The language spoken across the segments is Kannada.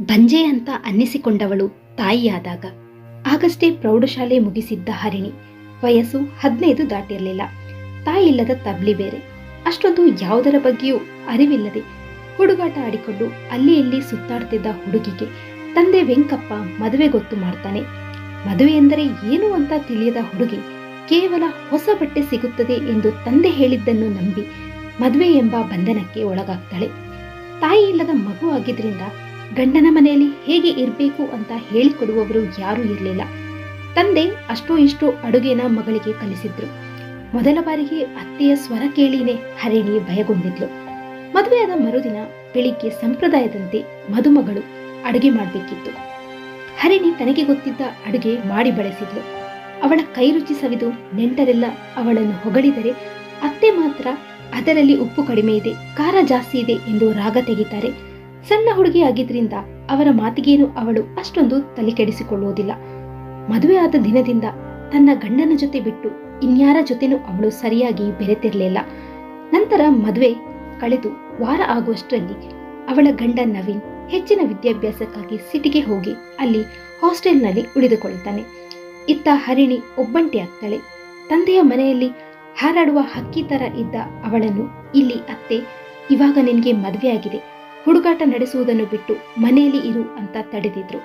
ಬಂಜೆ ಅಂತ ಅನ್ನಿಸಿಕೊಂಡವಳು ತಾಯಿಯಾದಾಗ. ಆಗಷ್ಟೇ ಪ್ರೌಢಶಾಲೆ ಮುಗಿಸಿದ್ದ ಹರಿಣಿ ವಯಸ್ಸು ಹದಿನೈದು ದಾಟಿರಲಿಲ್ಲ. ತಾಯಿ ಇಲ್ಲದ ತಬ್ಲಿ ಬೇರೆ. ಅಷ್ಟೊಂದು ಯಾವುದರ ಬಗ್ಗೆಯೂ ಅರಿವಿಲ್ಲದೆ ಹುಡುಗಾಟ ಆಡಿಕೊಂಡು ಅಲ್ಲಿ ಇಲ್ಲಿ ಸುತ್ತಾಡ್ತಿದ್ದ ಹುಡುಗಿಗೆ ತಂದೆ ವೆಂಕಪ್ಪ ಮದುವೆ ಗೊತ್ತು ಮಾಡ್ತಾನೆ. ಮದುವೆ ಎಂದರೆ ಏನು ಅಂತ ತಿಳಿಯದ ಹುಡುಗಿ ಕೇವಲ ಹೊಸ ಬಟ್ಟೆ ಸಿಗುತ್ತದೆ ಎಂದು ತಂದೆ ಹೇಳಿದ್ದನ್ನು ನಂಬಿ ಮದುವೆ ಎಂಬ ಬಂಧನಕ್ಕೆ ಒಳಗಾಗ್ತಾಳೆ. ತಾಯಿ ಇಲ್ಲದ ಮಗು ಆಗಿದ್ರಿಂದ ಗಂಡನ ಮನೆಯಲ್ಲಿ ಹೇಗೆ ಇರಬೇಕು ಅಂತ ಹೇಳಿಕೊಡುವವರು ಯಾರೂ ಇರಲಿಲ್ಲ. ತಂದೆ ಅಷ್ಟೋ ಇಷ್ಟೋ ಅಡುಗೆನ ಮಗಳಿಗೆ ಕಲಿಸಿದ್ರು. ಮೊದಲ ಬಾರಿಗೆ ಅತ್ತೆಯ ಸ್ವರ ಕೇಳಿನೇ ಹರಿಣಿ ಭಯಗೊಂಡಿದ್ಲು. ಮದುವೆಯಾದ ಮರುದಿನ ಬೆಳಿಗ್ಗೆ ಸಂಪ್ರದಾಯದಂತೆ ಮದುಮಗಳು ಅಡುಗೆ ಮಾಡಬೇಕಿತ್ತು. ಹರಿಣಿ ತನಗೆ ಗೊತ್ತಿದ್ದ ಅಡುಗೆ ಮಾಡಿ ಬಳಸಿದ್ಲು. ಅವಳ ಕೈ ರುಚಿ ಸವಿದು ನೆಂಟರೆಲ್ಲ ಅವಳನ್ನು ಹೊಗಳಿದರೆ ಅತ್ತೆ ಮಾತ್ರ ಅದರಲ್ಲಿ ಉಪ್ಪು ಕಡಿಮೆ ಇದೆ, ಖಾರ ಜಾಸ್ತಿ ಇದೆ ಎಂದು ರಾಗ ತೆಗಿತಾರೆ. ಸಣ್ಣ ಹುಡುಗಿ ಆಗಿದ್ರಿಂದ ಅವರ ಮಾತಿಗೇನು ಅವಳು ಅಷ್ಟೊಂದು ತಲೆ ಕೆಡಿಸಿಕೊಳ್ಳುವುದಿಲ್ಲ. ಮದುವೆ ಆದ ದಿನದಿಂದ ತನ್ನ ಗಂಡನ ಜೊತೆ ಬಿಟ್ಟು ಇನ್ಯಾರ ಜೊತೆನೂ ಅವಳು ಸರಿಯಾಗಿ ಬೆರೆತಿರಲಿಲ್ಲ. ನಂತರ ಮದುವೆ ಕಳೆದು ವಾರ ಆಗುವಷ್ಟರಲ್ಲಿ ಅವಳ ಗಂಡ ನವೀನ್ ಹೆಚ್ಚಿನ ವಿದ್ಯಾಭ್ಯಾಸಕ್ಕಾಗಿ ಸಿಟಿಗೆ ಹೋಗಿ ಅಲ್ಲಿ ಹಾಸ್ಟೆಲ್ನಲ್ಲಿ ಉಳಿದುಕೊಳ್ಳುತ್ತಾನೆ. ಇತ್ತ ಹರಿಣಿ ಒಬ್ಬಂಟಿ ಆಗ್ತಾಳೆ. ತಂದೆಯ ಮನೆಯಲ್ಲಿ ಹಾರಾಡುವ ಹಕ್ಕಿ ತರ ಇದ್ದ ಅವಳನ್ನು ಇಲ್ಲಿ ಅತ್ತೆ, ಇವಾಗ ನಿನಗೆ ಮದುವೆಯಾಗಿದೆ. ಹುಡುಗಾಟ ನಡೆಸುವುದನ್ನು ಬಿಟ್ಟು ಮನೆಯಲ್ಲಿ ಇರು ಅಂತ ತಡೆದಿದ್ರು.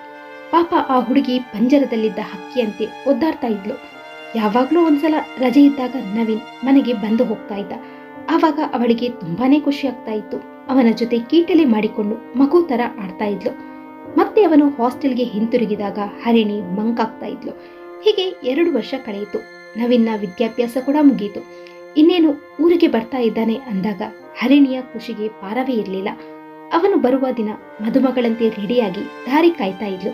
ಪಾಪ ಆ ಹುಡುಗಿ ಪಂಜರದಲ್ಲಿದ್ದ ಹಕ್ಕಿಯಂತೆ ಒದ್ದಾಡ್ತಾ ಇದ್ಲು. ಯಾವಾಗಲೂ ಒಂದ್ಸಲ ರಜೆ ಇದ್ದಾಗ ನವೀನ್ ಮನೆಗೆ ಬಂದು ಹೋಗ್ತಾ ಇದ್ದ. ಆವಾಗ ಅವಳಿಗೆ ತುಂಬಾನೇ ಖುಷಿ ಆಗ್ತಾ ಇತ್ತು. ಅವನ ಜೊತೆ ಕೀಟಲೆ ಮಾಡಿಕೊಂಡು ಮಗು ತರ ಆಡ್ತಾ ಇದ್ಲು. ಮತ್ತೆ ಅವನು ಹಾಸ್ಟೆಲ್ಗೆ ಹಿಂತಿರುಗಿದಾಗ ಹರಿಣಿ ಮಂಕಾಗ್ತಾ ಇದ್ಲು. ಹೀಗೆ ಎರಡು ವರ್ಷ ಕಳೆಯಿತು. ನವೀನ್ನ ವಿದ್ಯಾಭ್ಯಾಸ ಕೂಡ ಮುಗಿಯಿತು ಇನ್ನೇನು ಊರಿಗೆ ಬರ್ತಾ ಇದ್ದಾನೆ ಅಂದಾಗ ಹರಿಣಿಯ ಖುಷಿಗೆ ಪಾರವೇ ಇರಲಿಲ್ಲ. ಅವನು ಬರುವ ದಿನ ಮದುಮಗಳಂತೆ ರೆಡಿಯಾಗಿ ದಾರಿ ಕಾಯ್ತಾ ಇದ್ಲು.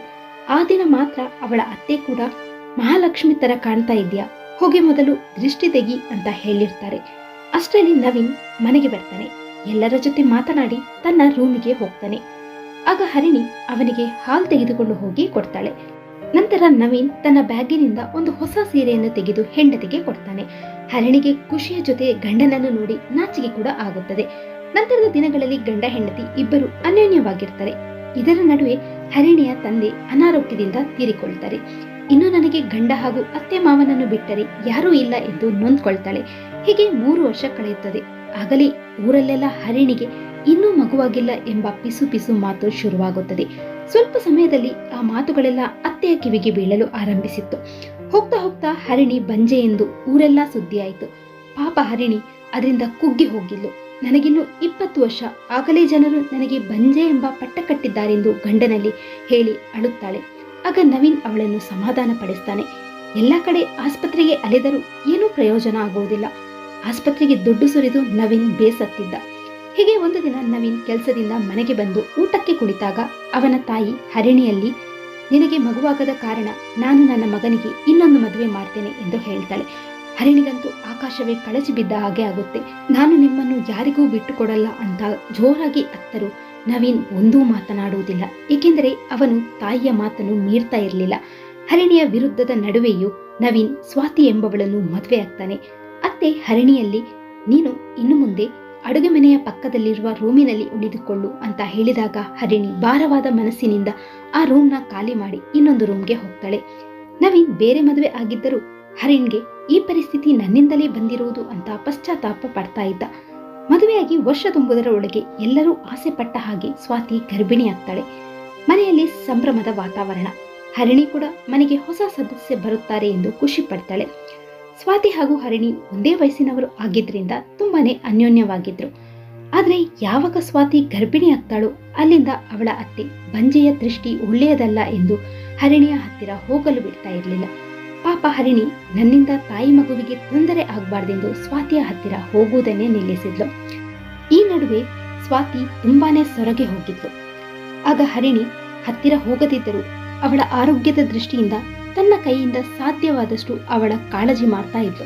ಆ ದಿನ ಮಾತ್ರ ಅವಳ ಅತ್ತೆ ಕೂಡ ಮಹಾಲಕ್ಷ್ಮಿ ತರ ಕಾಣ್ತಾ ಇದ್ಯಾ? ಹೋಗಿ ಮೊದಲು ದೃಷ್ಟಿ ತೆಗಿ ಅಂತ ಹೇಳಿರ್ತಾರೆ. ಅಷ್ಟರಲ್ಲಿ ನವೀನ್ ಮನೆಗೆ ಬರ್ತಾನೆ. ಎಲ್ಲರ ಜೊತೆ ಮಾತನಾಡಿ ತನ್ನ ರೂಮಿಗೆ ಹೋಗ್ತಾನೆ. ಆಗ ಹರಿಣಿ ಅವನಿಗೆ ಹಾಲು ತೆಗೆದುಕೊಂಡು ಹೋಗಿ ಕೊಡ್ತಾಳೆ. ನಂತರ ನವೀನ್ ತನ್ನ ಬ್ಯಾಗಿನಿಂದ ಒಂದು ಹೊಸ ಸೀರೆಯನ್ನು ತೆಗೆದು ಹೆಂಡತಿಗೆ ಕೊಡ್ತಾನೆ. ಹರಿಣಿಗೆ ಖುಷಿಯ ಜೊತೆ ಗಂಡನನ್ನು ನೋಡಿ ನಾಚಿಕೆ ಕೂಡ ಆಗುತ್ತದೆ. ನಂತರದ ದಿನಗಳಲ್ಲಿ ಗಂಡ ಹೆಂಡತಿ ಇಬ್ಬರು ಅನ್ಯೋನ್ಯವಾಗಿರ್ತಾರೆ ಇದರ ನಡುವೆ ಹರಿಣಿಯ ತಂದೆ ಅನಾರೋಗ್ಯದಿಂದ ತೀರಿಕೊಳ್ತಾರೆ. ಇನ್ನು ನನಗೆ ಗಂಡ ಹಾಗೂ ಅತ್ತೆ ಮಾವನನ್ನು ಬಿಟ್ಟರೆ ಯಾರೂ ಇಲ್ಲ ಎಂದು ನೊಂದ್ಕೊಳ್ತಾಳೆ. ಹೀಗೆ ಮೂರು ವರ್ಷ ಕಳೆಯುತ್ತದೆ. ಆಗಲೇ ಊರಲ್ಲೆಲ್ಲ ಹರಿಣಿಗೆ ಇನ್ನೂ ಮಗುವಾಗಿಲ್ಲ ಎಂಬ ಪಿಸು ಪಿಸು ಮಾತು ಶುರುವಾಗುತ್ತದೆ. ಸ್ವಲ್ಪ ಸಮಯದಲ್ಲಿ ಆ ಮಾತುಗಳೆಲ್ಲ ಅತ್ತೆಯ ಕಿವಿಗೆ ಬೀಳಲು ಆರಂಭಿಸಿತ್ತು. ಹೋಗ್ತಾ ಹೋಗ್ತಾ ಹರಿಣಿ ಬಂಜೆ ಎಂದು ಊರೆಲ್ಲ ಸುದ್ದಿಯಾಯಿತು. ಪಾಪ ಹರಿಣಿ ಅದರಿಂದ ಕುಗ್ಗಿ ಹೋಗಿದ್ಲು. ನನಗಿನ್ನು ಇಪ್ಪತ್ತು ವರ್ಷ. ಆಗಲೇ ಜನರು ನನಗೆ ಬಂಜೆ ಎಂಬ ಪಟ್ಟ ಕಟ್ಟಿದ್ದಾರೆಂದು ಗಂಡನಲ್ಲಿ ಹೇಳಿ ಅಳುತ್ತಾಳೆ. ಆಗ ನವೀನ್ ಅವಳನ್ನು ಸಮಾಧಾನ ಪಡಿಸ್ತಾನೆ. ಎಲ್ಲ ಕಡೆ ಆಸ್ಪತ್ರೆಗೆ ಅಲೆದರೂ ಏನೂ ಪ್ರಯೋಜನ ಆಗುವುದಿಲ್ಲ. ಆಸ್ಪತ್ರೆಗೆ ದುಡ್ಡು ಸುರಿದು ನವೀನ್ ಬೇಸತ್ತಿದ್ದ. ಹೀಗೆ ಒಂದು ದಿನ ನವೀನ್ ಕೆಲಸದಿಂದ ಮನೆಗೆ ಬಂದು ಊಟಕ್ಕೆ ಕುಳಿತಾಗ ಅವನ ತಾಯಿ ಹರಿಣಿಯಲ್ಲಿ, ನಿನಗೆ ಮಗುವಾಗದ ಕಾರಣ ನಾನು ನನ್ನ ಮಗನಿಗೆ ಇನ್ನೊಂದು ಮದುವೆ ಮಾಡ್ತೇನೆ ಎಂದು ಹೇಳ್ತಾಳೆ. ಹರಿಣಿಗಂತೂ ಆಕಾಶವೇ ಕಳಚಿ ಬಿದ್ದ ಹಾಗೆ ಆಗುತ್ತೆ. ನಾನು ನಿಮ್ಮನ್ನು ಯಾರಿಗೂ ಬಿಟ್ಟುಕೊಡಲ್ಲ ಅಂತ ಜೋರಾಗಿ ಅತ್ತರು. ನವೀನ್ ಒಂದೂ ಮಾತನಾಡುವುದಿಲ್ಲ. ಏಕೆಂದರೆ ಅವನು ತಾಯಿಯ ಮಾತನ್ನು ಮೀರ್ತಾ ಇರಲಿಲ್ಲ. ಹರಿಣಿಯ ವಿರುದ್ಧದ ನಡುವೆಯೂ ನವೀನ್ ಸ್ವಾತಿ ಎಂಬವಳನ್ನು ಮದುವೆ ಆಗ್ತಾನೆ. ಅತ್ತೆ ಹರಿಣಿಯಲ್ಲಿ, ನೀನು ಇನ್ನು ಮುಂದೆ ಅಡುಗೆ ಮನೆಯ ಪಕ್ಕದಲ್ಲಿರುವ ರೂಮಿನಲ್ಲಿ ಉಳಿದುಕೊಳ್ಳು ಅಂತ ಹೇಳಿದಾಗ ಹರಿಣಿ ಭಾರವಾದ ಮನಸ್ಸಿನಿಂದ ಆ ರೂಮ್ನ ಖಾಲಿ ಮಾಡಿ ಇನ್ನೊಂದು ರೂಮ್ಗೆ ಹೋಗ್ತಾಳೆ. ನವೀನ್ ಬೇರೆ ಮದುವೆ ಆಗಿದ್ದರೂ ಹರಿಣ್ಗೆ ಈ ಪರಿಸ್ಥಿತಿ ನನ್ನಿಂದಲೇ ಬಂದಿರುವುದು ಅಂತ ಪಶ್ಚಾತ್ತಾಪ ಪಡ್ತಾ ಇದ್ದ. ಮದುವೆಯಾಗಿ ವರ್ಷ ತುಂಬುವುದರ ಒಳಗೆ ಎಲ್ಲರೂ ಆಸೆ ಪಟ್ಟ ಹಾಗೆ ಸ್ವಾತಿ ಗರ್ಭಿಣಿಯಾಗ್ತಾಳೆ. ಮನೆಯಲ್ಲಿ ಸಂಭ್ರಮದ ವಾತಾವರಣ. ಹರಿಣಿ ಕೂಡ ಮನೆಗೆ ಹೊಸ ಸದಸ್ಯ ಬರುತ್ತಾರೆ ಎಂದು ಖುಷಿ ಪಡ್ತಾಳೆ. ಸ್ವಾತಿ ಹಾಗೂ ಹರಿಣಿ ಒಂದೇ ವಯಸ್ಸಿನವರು ಆಗಿದ್ದರಿಂದ ತುಂಬಾನೇ ಅನ್ಯೋನ್ಯವಾಗಿದ್ರು. ಆದರೆ ಯಾವಾಗ ಸ್ವಾತಿ ಗರ್ಭಿಣಿ ಆಗ್ತಾಳೋ ಅಲ್ಲಿಂದ ಅವಳ ಅತ್ತೆ ಬಂಜೆಯ ದೃಷ್ಟಿ ಒಳ್ಳೆಯದಲ್ಲ ಎಂದು ಹರಿಣಿಯ ಹತ್ತಿರ ಹೋಗಲು ಬಿಡ್ತಾ ಇರಲಿಲ್ಲ. ಪಾಪ ಹರಿಣಿ ನನ್ನಿಂದ ತಾಯಿ ಮಗುವಿಗೆ ತೊಂದರೆ ಆಗಬಾರ್ದೆಂದು ಸ್ವಾತಿಯ ಹತ್ತಿರ ಹೋಗುವುದನ್ನೇ ನಿಲ್ಲಿಸಿದ್ಲು. ಈ ನಡುವೆ ಸ್ವಾತಿ ತುಂಬಾನೇ ಸೊರಗೆ ಹೋಗಿದ್ಲು ಆಗ ಹರಿಣಿ ಹತ್ತಿರ ಹೋಗದಿದ್ದರೂ ಅವಳ ಆರೋಗ್ಯದ ದೃಷ್ಟಿಯಿಂದ ತನ್ನ ಕೈಯಿಂದ ಸಾಧ್ಯವಾದಷ್ಟು ಅವಳ ಕಾಳಜಿ ಮಾಡ್ತಾ ಇದ್ಲು.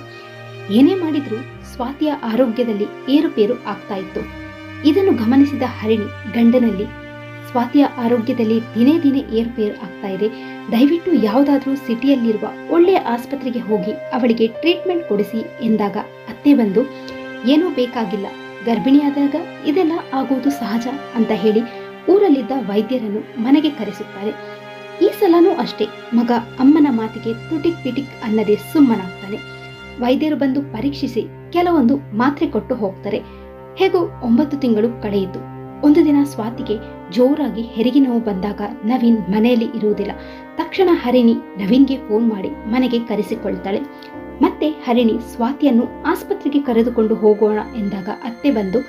ಏನೇ ಮಾಡಿದ್ರು ಸ್ವಾತಿಯ ಆರೋಗ್ಯದಲ್ಲಿ ಏರುಪೇರು ಆಗ್ತಾ ಇತ್ತು. ಇದನ್ನು ಗಮನಿಸಿದ ಹರಿಣಿ ಗಂಡನಲ್ಲಿ, ಸ್ವಾತಿಯ ಆರೋಗ್ಯದಲ್ಲಿ ದಿನೇ ದಿನೇ ಏರುಪೇರು ಆಗ್ತಾ ಇದೆ. ದಯವಿಟ್ಟು ಯಾವುದಾದ್ರೂ ಸಿಟಿಯಲ್ಲಿರುವ ಒಳ್ಳೆಯ ಆಸ್ಪತ್ರೆಗೆ ಹೋಗಿ ಅವಳಿಗೆ ಟ್ರೀಟ್ಮೆಂಟ್ ಕೊಡಿಸಿ ಎಂದಾಗ ಅತ್ತೆ ಬಂದು, ಏನೂ ಬೇಕಾಗಿಲ್ಲ, ಗರ್ಭಿಣಿಯಾದಾಗ ಇದೆಲ್ಲ ಆಗುವುದು ಸಹಜ ಅಂತ ಹೇಳಿ ಊರಲ್ಲಿದ್ದ ವೈದ್ಯರನ್ನು ಮನೆಗೆ ಕರೆಸುತ್ತಾರೆ. ಈ ಸಲನೂ ಅಷ್ಟೇ, ಮಗ ಅಮ್ಮನ ಮಾತಿಗೆ ತುಟಿಕ್ ಪಿಟಿಕ್ ಅನ್ನದೇ ಸುಮ್ಮನಾಗ್ತಾನೆ. ವೈದ್ಯರು ಬಂದು ಪರೀಕ್ಷಿಸಿ, ಕೆಲವೊಂದು ಮಾತ್ರೆ ಕೊಟ್ಟು ಹೋಗ್ತಾರೆ. ಹೇಗೋ ಒಂಬತ್ತು ತಿಂಗಳು ಕಳೆಯಿತು. ಒಂದು ದಿನ ಸ್ವಾತಿಗೆ ಜೋರಾಗಿ ಹೆರಿಗೆ ನೋವು ಬಂದಾಗ ನವೀನ್ ಮನೆಯಲ್ಲಿ ಇರುವುದಿಲ್ಲ. ತಕ್ಷಣ ಹರಿಣಿ ನವೀನ್ಗೆ ಫೋನ್ ಮಾಡಿ ಮನೆಗೆ ಕರೆಸಿಕೊಳ್ತಾಳೆ. ಮತ್ತೆ ಹರಿಣಿ ಸ್ವಾತಿಯನ್ನು ಆಸ್ಪತ್ರೆಗೆ ಕರೆದುಕೊಂಡು ಹೋಗೋಣ ಎಂದಾಗ ಅತ್ತೆ ಬಂದು,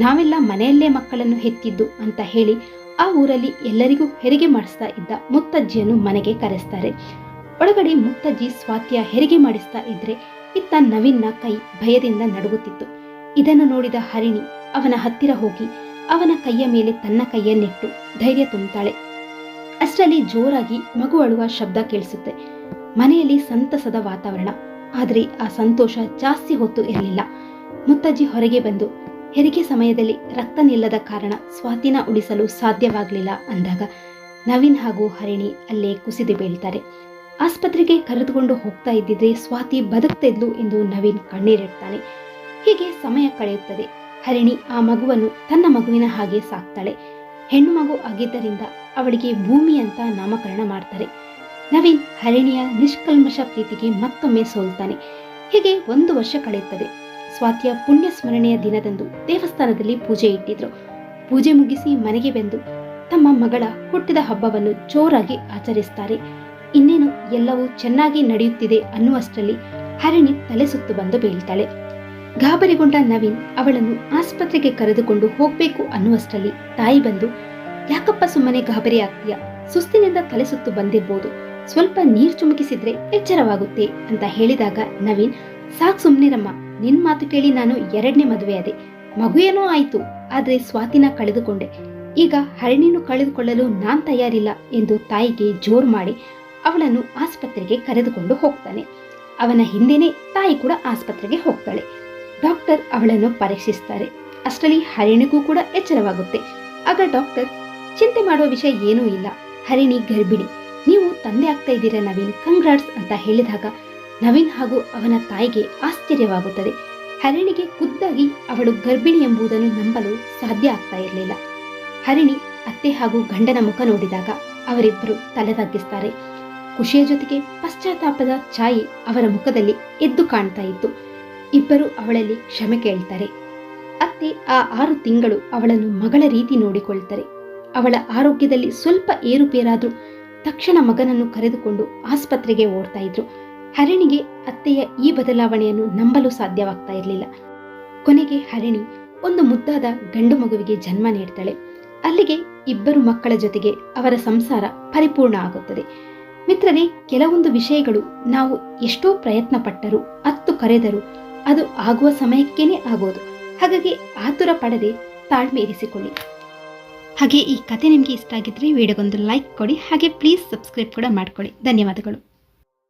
ನಾವೆಲ್ಲ ಮನೆಯಲ್ಲೇ ಮಕ್ಕಳನ್ನು ಹೆತ್ತಿದ್ದು ಅಂತ ಹೇಳಿ ಆ ಊರಲ್ಲಿ ಎಲ್ಲರಿಗೂ ಹೆರಿಗೆ ಮಾಡಿಸ್ತಾ ಇದ್ದ ಮುತ್ತಜ್ಜಿಯನ್ನು ಮನೆಗೆ ಕರೆಸ್ತಾರೆ. ಒಳಗಡೆ ಮುತ್ತಜ್ಜಿ ಸ್ವಾತಿಯ ಹೆರಿಗೆ ಮಾಡಿಸ್ತಾ ಇದ್ರೆ ಇತ್ತ ನವೀನ್ನ ಕೈ ಭಯದಿಂದ ನಡುಗುತ್ತಿತ್ತು. ಇದನ್ನು ನೋಡಿದ ಹರಿಣಿ ಅವನ ಹತ್ತಿರ ಹೋಗಿ ಅವನ ಕೈಯ ಮೇಲೆ ತನ್ನ ಕೈಯನ್ನಿಟ್ಟು ಧೈರ್ಯ ತುಂಬುತ್ತಾಳೆ ಅಷ್ಟರಲ್ಲಿ ಜೋರಾಗಿ ಮಗು ಅಳುವ ಶಬ್ದ ಕೇಳಿಸುತ್ತೆ. ಮನೆಯಲ್ಲಿ ಸಂತಸದ ವಾತಾವರಣ. ಆದರೆ ಆ ಸಂತೋಷ ಜಾಸ್ತಿ ಹೊತ್ತು ಇರಲಿಲ್ಲ. ಮುತ್ತಜ್ಜಿ ಹೊರಗೆ ಬಂದು, ಹೆರಿಗೆ ಸಮಯದಲ್ಲಿ ರಕ್ತ ನಿಲ್ಲದ ಕಾರಣ ಸ್ವಾತಿನ ಉಳಿಸಲು ಸಾಧ್ಯವಾಗಲಿಲ್ಲ ಅಂದಾಗ ನವೀನ್ ಹಾಗೂ ಹರಿಣಿ ಅಲ್ಲೇ ಕುಸಿದು ಬೀಳ್ತಾರೆ. ಆಸ್ಪತ್ರೆಗೆ ಕರೆದುಕೊಂಡು ಹೋಗ್ತಾ ಇದ್ದಿದ್ರೆ ಸ್ವಾತಿ ಬದುಕ್ತಿದ್ಲು ಎಂದು ನವೀನ್ ಕಣ್ಣೀರಿಡ್ತಾನೆ. ಹೀಗೆ ಸಮಯ ಕಳೆಯುತ್ತದೆ. ಹರಿಣಿ ಆ ಮಗುವನ್ನು ತನ್ನ ಮಗುವಿನ ಹಾಗೆ ಸಾಕ್ತಾಳೆ. ಹೆಣ್ಣು ಮಗು ಆಗಿದ್ದರಿಂದ ಅವಳಿಗೆ ಭೂಮಿ ಅಂತ ನಾಮಕರಣ ಮಾಡ್ತಾರೆ. ನವೀನ್ ಹರಿಣಿಯ ನಿಷ್ಕಲ್ಮಶ ಪ್ರೀತಿಗೆ ಮತ್ತೊಮ್ಮೆ ಸೋಲ್ತಾನೆ. ಹೀಗೆ ಒಂದು ವರ್ಷ ಕಳೆಯುತ್ತದೆ. ಸ್ವಾತಿಯ ಪುಣ್ಯ ಸ್ಮರಣೆಯ ದಿನದಂದು ದೇವಸ್ಥಾನದಲ್ಲಿ ಪೂಜೆ ಇಟ್ಟಿದ್ರು. ಪೂಜೆ ಮುಗಿಸಿ ಮನೆಗೆ ಬಂದು ತಮ್ಮ ಮಗಳ ಹುಟ್ಟಿದ ಹಬ್ಬವನ್ನು ಜೋರಾಗಿ ಆಚರಿಸ್ತಾರೆ. ಇನ್ನೇನು ಎಲ್ಲವೂ ಚೆನ್ನಾಗಿ ನಡೆಯುತ್ತಿದೆ ಅನ್ನುವಷ್ಟರಲ್ಲಿ ಹರಿಣಿ ತಲೆ ಸುತ್ತು ಬಂದು ಬೀಳ್ತಾಳೆ. ಗಾಬರಿಗೊಂಡ ನವೀನ್ ಅವಳನ್ನು ಆಸ್ಪತ್ರೆಗೆ ಕರೆದುಕೊಂಡು ಹೋಗ್ಬೇಕು ಅನ್ನುವಷ್ಟರಲ್ಲಿ ತಾಯಿ ಬಂದು, ಯಾಕಪ್ಪ ಸುಮ್ಮನೆ ಗಾಬರಿ ಆಗ್ತೀಯ? ಸುಸ್ತಿನಿಂದ ತಲೆ ಸುತ್ತು ಬಂದಿರ್ಬೋದು. ಸ್ವಲ್ಪ ನೀರ್ ಚುಮುಕಿಸಿದ್ರೆ ಎಚ್ಚರವಾಗುತ್ತೆ, ಅಂತ ಹೇಳಿದಾಗ ನವೀನ್, ಸಾಕ್ ಸುಮ್ನಿರಮ್ಮ. ನಿನ್ ಮಾತು ಕೇಳಿ ನಾನು ಎರಡನೇ ಮದುವೆ ಅದೆ. ಮಗು ಏನೋ ಆಯ್ತು, ಆದ್ರೆ ಸ್ವಾತಿನ ಕಳೆದುಕೊಂಡೆ. ಈಗ ಹರಣಿನು ಕಳೆದುಕೊಳ್ಳಲು ನಾನ್ ತಯಾರಿಲ್ಲ, ಎಂದು ತಾಯಿಗೆ ಜೋರ್ ಮಾಡಿ ಅವಳನ್ನು ಆಸ್ಪತ್ರೆಗೆ ಕರೆದುಕೊಂಡು ಹೋಗ್ತಾನೆ. ಅವನ ಹಿಂದೆನೆ ತಾಯಿ ಕೂಡ ಆಸ್ಪತ್ರೆಗೆ ಹೋಗ್ತಾಳೆ. ಡಾಕ್ಟರ್ ಅವಳನ್ನು ಪರೀಕ್ಷಿಸ್ತಾರೆ. ಅಷ್ಟರಲ್ಲಿ ಹರಿಣಿಗೂ ಕೂಡ ಎಚ್ಚರವಾಗುತ್ತೆ. ಆಗ ಡಾಕ್ಟರ್, ಚಿಂತೆ ಮಾಡುವ ವಿಷಯ ಏನೂ ಇಲ್ಲ. ಹರಿಣಿ ಗರ್ಭಿಣಿ. ನೀವು ತಂದೆ ಆಗ್ತಾ ಇದ್ದೀರಾ ನವೀನ್? ಕಂಗ್ರಾಟ್ಸ್ ಅಂತ ಹೇಳಿದಾಗ ನವೀನ್ ಹಾಗೂ ಅವನ ತಾಯಿಗೆ ಆಶ್ಚರ್ಯವಾಗುತ್ತದೆ. ಹರಿಣಿಗೆ ಖುದ್ದಾಗಿ ಅವಳು ಗರ್ಭಿಣಿ ಎಂಬುದನ್ನು ನಂಬಲು ಸಾಧ್ಯ ಆಗ್ತಾ ಇರಲಿಲ್ಲ. ಹರಿಣಿ ಅತ್ತೆ ಹಾಗೂ ಗಂಡನ ಮುಖ ನೋಡಿದಾಗ ಅವರಿಬ್ಬರು ತಲೆ ತಗ್ಗಿಸ್ತಾರೆ. ಖುಷಿಯ ಜೊತೆಗೆ ಪಶ್ಚಾತ್ತಾಪದ ಛಾಯೆ ಅವರ ಮುಖದಲ್ಲಿ ಎದ್ದು ಕಾಣ್ತಾ ಇತ್ತು. ಇಬ್ಬರು ಅವಳಲ್ಲಿ ಕ್ಷಮೆ ಕೇಳ್ತಾರೆ. ಅತ್ತೆ ಆ ಆರು ತಿಂಗಳು ಅವಳನ್ನು ಮಗಳ ರೀತಿ ನೋಡಿಕೊಳ್ತಾರೆ. ಅವಳ ಆರೋಗ್ಯದಲ್ಲಿ ಸ್ವಲ್ಪ ಏರುಪೇರಾದ್ರೂ ತಕ್ಷಣ ಮಗನನ್ನು ಕರೆದುಕೊಂಡು ಆಸ್ಪತ್ರೆಗೆ ಓಡ್ತಾ ಇದ್ರು. ಹರಿಣಿಗೆ ಅತ್ತೆಯ ಈ ಬದಲಾವಣೆಯನ್ನು ನಂಬಲು ಸಾಧ್ಯವಾಗ್ತಾ ಇರಲಿಲ್ಲ. ಕೊನೆಗೆ ಹರಿಣಿ ಒಂದು ಮುದ್ದಾದ ಗಂಡು ಮಗುವಿಗೆ ಜನ್ಮ ನೀಡ್ತಾಳೆ. ಅಲ್ಲಿಗೆ ಇಬ್ಬರು ಮಕ್ಕಳ ಜೊತೆಗೆ ಅವರ ಸಂಸಾರ ಪರಿಪೂರ್ಣ ಆಗುತ್ತದೆ. ಮಿತ್ರರೇ, ಕೆಲವೊಂದು ವಿಷಯಗಳು ನಾವು ಎಷ್ಟೋ ಪ್ರಯತ್ನ ಪಟ್ಟರೂ ಅತ್ತು ಕರೆದರೂ ಅದು ಆಗುವ ಸಮಯಕ್ಕೇನೆ ಆಗೋದು. ಹಾಗಾಗಿ ಆತುರ ಪಡದೆ ತಾಳ್ಮೆ ಇರಿಸಿಕೊಳ್ಳಿ. ಹಾಗೆ ಈ ಕತೆ ನಿಮಗೆ ಇಷ್ಟ ಆಗಿದ್ದರೆ ವಿಡಿಯೋಗೊಂದು ಲೈಕ್ ಕೊಡಿ. ಹಾಗೆ ಪ್ಲೀಸ್ ಸಬ್ಸ್ಕ್ರೈಬ್ ಕೂಡ ಮಾಡಿಕೊಳ್ಳಿ. ಧನ್ಯವಾದಗಳು.